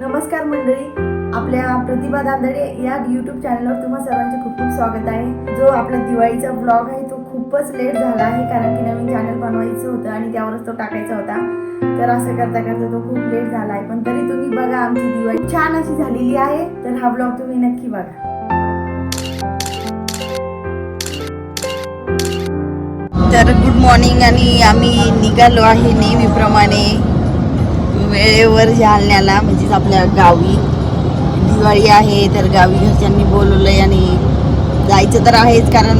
नमस्कार मंडळी. आपल्या प्रतिभा दांदडे या यूट्यूब चॅनलवर तुम्हा सर्वांचे खूप खूप स्वागत आहे. जो आपला दिवाळीचा ब्लॉग आहे तो खूपच लेट झाला आहे कारण की नवीन चॅनल बनवायचं होतं आणि त्यावरच तो टाकायचा होता. तर असं करता करता तो खूप लेट झाला आहे. पण तरी तुम्ही बघा आमची दिवाळी छान अशी झालेली आहे. तर हा ब्लॉग तुम्ही नक्की बघा. तर गुड मॉर्निंग आणि आम्ही निघालो आहे नेहमीप्रमाणे. वेळेवर जालन्याला म्हणजेच आपल्या गावी. दिवाळी आहे तर गावी घरच्यांनी बोलवलंय आणि जायचं तर आहेच कारण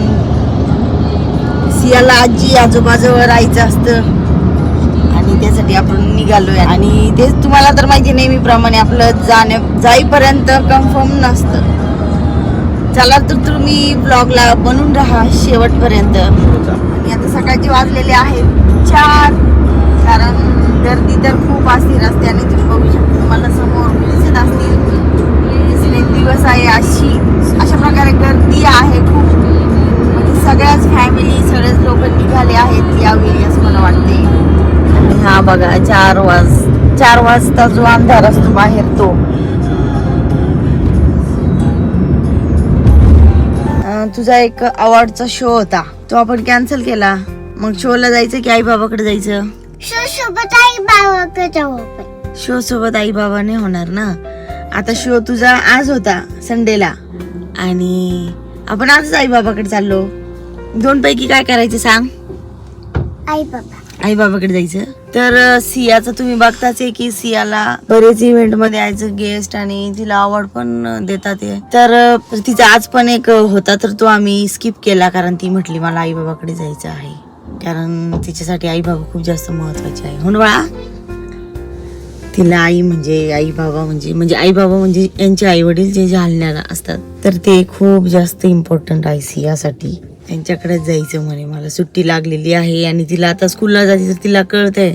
सियाला आजी आजोबाजवळ राहायचं असतं. आणि त्यासाठी आपण निघालोय. आणि तेच तुम्हाला तर माहिती आहे, नेहमीप्रमाणे आपलं जाण्या जाईपर्यंत कन्फर्म नसतं. चला तर तुम्ही ब्लॉगला बनून राहा शेवटपर्यंत. आणि आता सकाळचे वाजलेले आहेत चार. कारण गर्दी तर खूप असते रस्त्याने तुम्ही बघू शकता. तुम्हाला समोर दिसत असतील. दिवस आहे अशी. अशा प्रकारे गर्दी आहे खूप. म्हणजे सगळ्याच फॅमिली सगळेच लोक निघाले आहेत यावेळी असं मला वाटते. आणि हा बघा चार वाज चार वाजता जो अंधार असतो बाहेर तो. तुझा एक अवॉर्डचा शो होता. तो आपण कॅन्सल केला. मग शोला जायचं की आई बाबाकडे जायचं? सोबत आई बाबाकडे जाऊ आपण. शो सोबत आई बाबाने होणार ना? आता शो तुझा आज होता संडेला. आणि आपण आजच आई बाबाकडे चाललो. दोन पैकी काय करायचं सांग? आई बाबा आई बाबाकडे जायचं. तर सियाचं तुम्ही बघताच आहे की सियाला बरेच इव्हेंटमध्ये यायचं गेस्ट आणि तिला अवॉर्ड पण देतात आहे. तर तिचा आज पण एक होता तर तो आम्ही स्किप केला कारण ती म्हटली मला आई बाबाकडे जायचं आहे. कारण तिच्यासाठी आई बाबा खूप जास्त महत्त्वाचे आहे. हो बाळा? तिला आई म्हणजे आई बाबा म्हणजे म्हणजे आई बाबा म्हणजे यांचे आई वडील जे जालन्याला असतात तर ते खूप जास्त इम्पॉर्टंट आहे सियासाठी त्यांच्याकडेच जायचं म्हणे. मला सुट्टी लागलेली आहे आणि तिला आता स्कूलला जायचं तर तिला कळतंय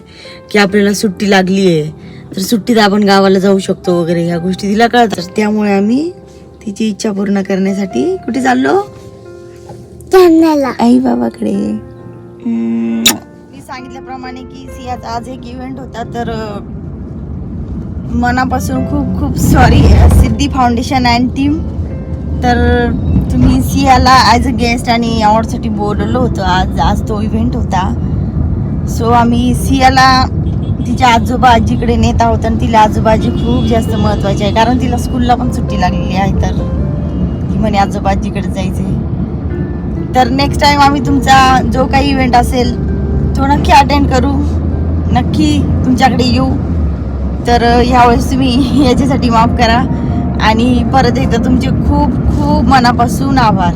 की आपल्याला सुट्टी लागली आहे. तर सुट्टीत आपण गावाला जाऊ शकतो वगैरे ह्या गोष्टी तिला कळतात. त्यामुळे आम्ही तिची इच्छा पूर्ण करण्यासाठी कुठे चाललो? आई बाबाकडे. मी सांगितल्याप्रमाणे की सियाचा आज एक इव्हेंट होता तर मनापासून खूप खूप sorry Siddhi foundation and team तर तुम्ही सियाला ॲज अ गेस्ट आणि अवॉर्डसाठी बोलवलं होतं. आज आज तो इव्हेंट होता. सो आम्ही सियाला तिच्या आजोबा आजीकडे नेत आहोत आणि तिला आजोबा आजी खूप जास्त महत्त्वाची आहे. कारण तिला स्कूलला पण सुट्टी लागलेली आहे तर ती म्हणे आजोबा आजीकडे जायचे तर नेक्स्ट टाइम आम्ही तुमचा जो काही इव्हेंट असेल तो नक्की अटेंड करू. नक्की तुमच्याकडे येऊ. तर ह्यावेळेस तुम्ही याच्यासाठी माफ करा. आणि परत एकदा तुमचे खूप खूप मनापासून आभार.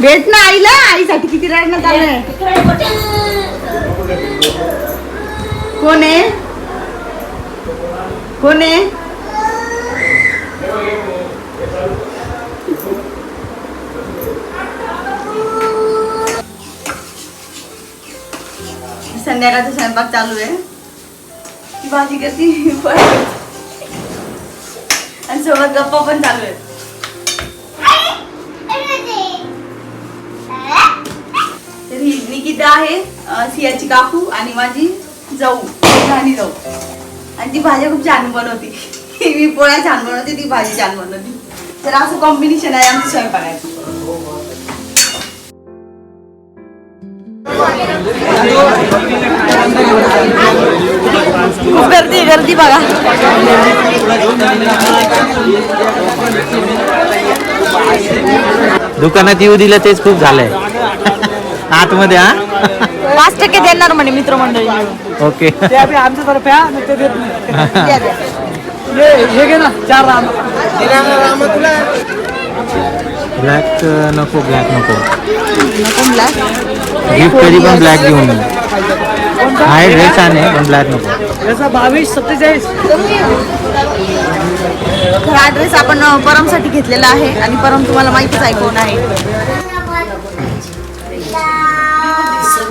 भेट ना आईला. आईसाठी किती रडणं चाललंय कोण आहे? कोण आहे? संध्याकाळचा स्वयंपाक चालू आहे ती भाजी करते पण आणि सोबत गप्पा पण चालू आहेत। तर ही निकिता आहे सियाची काकू आणि माझी जाऊ राणी जाऊ. आणि ती भाज्या खूप छान बनवते. मी पोळ्या छान बनवते ती भाजी छान बनवते. तर असं कॉम्बिनेशन आहे आमच्या स्वयंपाकाची. खूप गर्दी गर्दी बघा. दुकानात येऊ दिलं तेच खूप झालंय. आतमध्ये हा? पाच टक्के देणार म्हणे मित्रमंडळी मिळून. ओके. द्या, द्या. ब्लॅक नको ब्लॅक नको. नको मला. गिफ्ट कधी पण ब्लॅक घेऊन. आहे ड्रेस छान आहे पण ब्लॅक नको. बावीस सत्तेचाळीस. तर हा ड्रेस आपण परमसाठी घेतलेला आहे आणि परम तुम्हाला माहितीच आहे कोण आहे.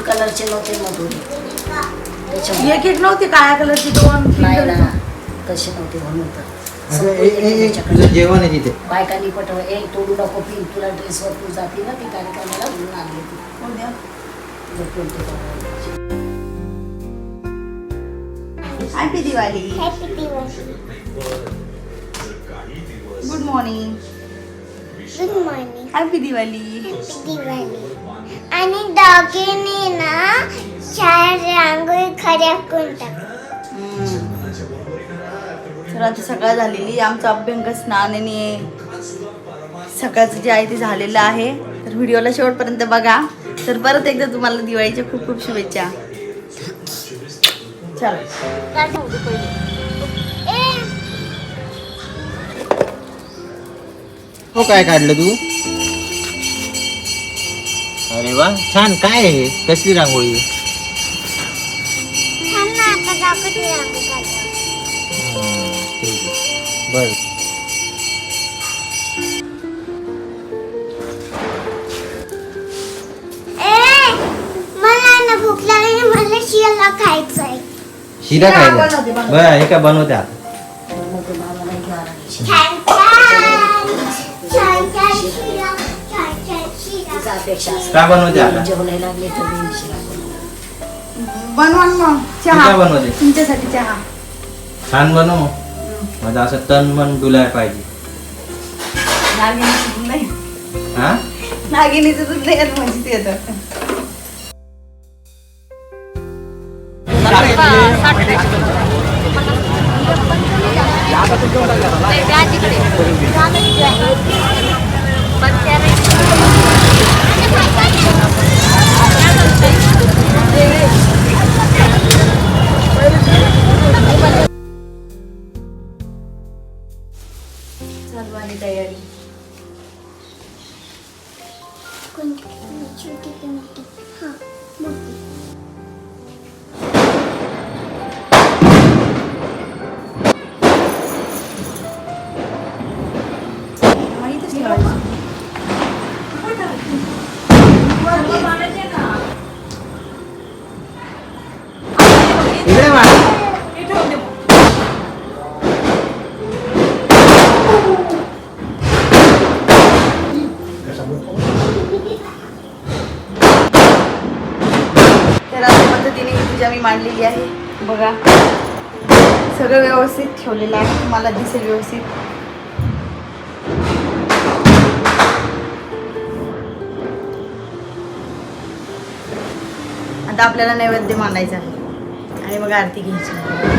कलरचे नव्हते मधुरे एक एक नव्हती काळ्या कलरची दोन तसे नव्हते म्हणून तर. जेवण आहे तिथे. बायकांनी पटवलं ए तोडू नको पी तुला ड्रेसवर तू जाते ना ती कार्यक्रमाला म्हणून आणली हॅपी दिवाळी हॅपी दिवस good morning good morning happy Diwali happy Diwali आणि डॉगीने ना चार रांगोळी खड्या करून तर आता सकाळ झालेली आमचं अभ्यंग स्नान आणि सकाळचं जे आहे ते झालेलं आहे. तर व्हिडिओला शेवटपर्यंत बघा. तर परत एकदा तुम्हाला दिवाळीच्या खूप खूप शुभेच्छा. चला. हो काय काढलं तू? अरे वा छान. काय आहे हे? कसली रांगोळी आहे? भूक लागली मला शियाला खायचंय. शिरा बनवते, खायला. बनवते. बरं हे काय बनवते आता मग ते बाबाला घ्या लागली. छान छान छान छान शिरा छान छान शिरा तिचा अपेक्षा असते. काय बनवते आता? जेवणाला लागले तर मी शिरा बनवते. बनवा ना मग तू काय चहा बनवते? तुमच्यासाठी चहा. छान बनव. माझं असं तन मन डुलाय पाहिजे. नागिनीचं दूध नाही. हा? नागिनीचं दूध नाही येत म्हणजे येतं कोणती? छोटी मोठी? मोठी. मी मांडलेली आहे. बघा. सगळं व्यवस्थित ठेवलेलं आहे. तुम्हाला दिसेल व्यवस्थित. आता आपल्याला नैवेद्य मांडायचं आहे. आणि मग आरती घ्यायची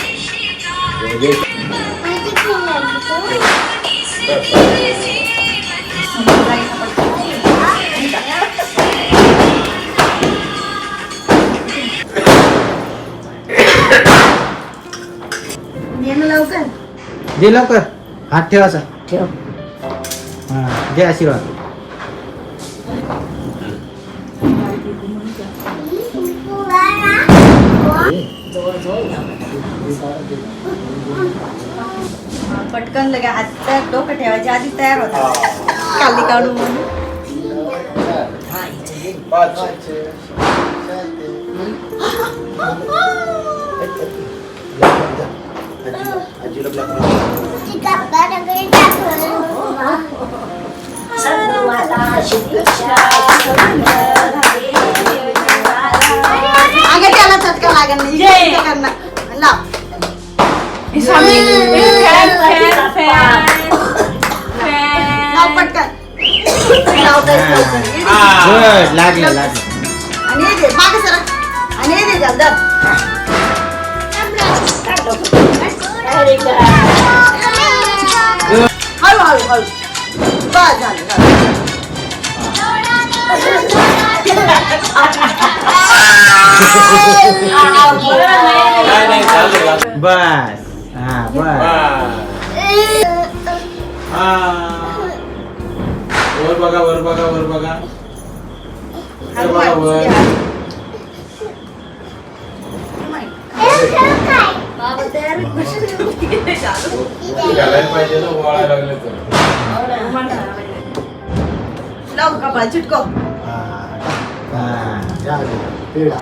बाहेर कृपा जगाची काची ते गौरा तुझी गौरा माझी पण लागली तो. येणं लवकर दे लवकर हात ठेवायचा ठेव हा दे आशीर्वाद जवळ जवळ या पटकन लगे हात तर डोकं ठेवायच्या आधी तयार होता. खाली काढू म्हणून हा. इथे पाच आजीला आजीला ब्लॅक ती गप्पा वगैरे टाकून सर्वमाता शिदीक्षा अगं त्याला चटका लागेल नाही काहीच लवकर. ये दे. गुड लागलं लागलं आणि हे दे मागे सरा आणि हे दे त्याला, धर. हळू हळू हळू बस झालं झालं. बस हा वर बघा वर बघा वर बघा वर बघा. वर घालायला पाहिजे ना वळायला लागले तर लाव कपाळ चिटकव हा. या आजीला पेढा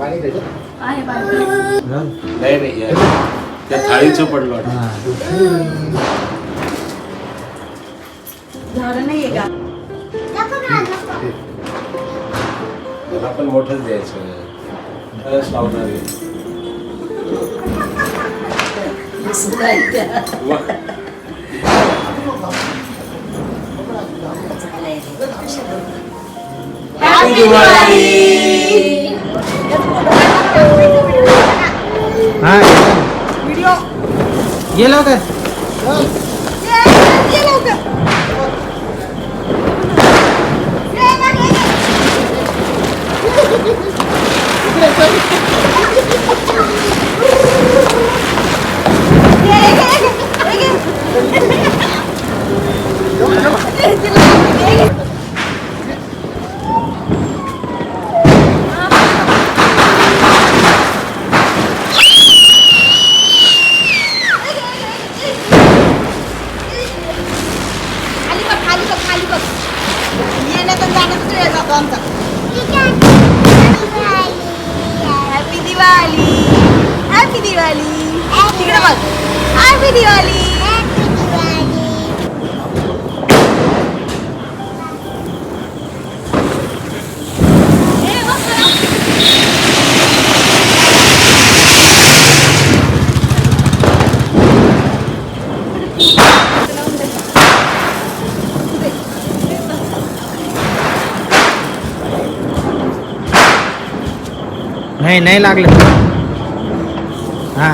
पाणी द्यायचं नाही नाही या- त्या थाळीचं पडलं वाटतं. हा. झालं नाहीये का? त्याला पण मोठंच द्यायचं. लावणार. आहे. Happy दिवाळी हा व्हिडिओ गेलो का ये लवकर खाली तिकडे बघ हॅपी दिवाळी नाही नाही लागलं। हा।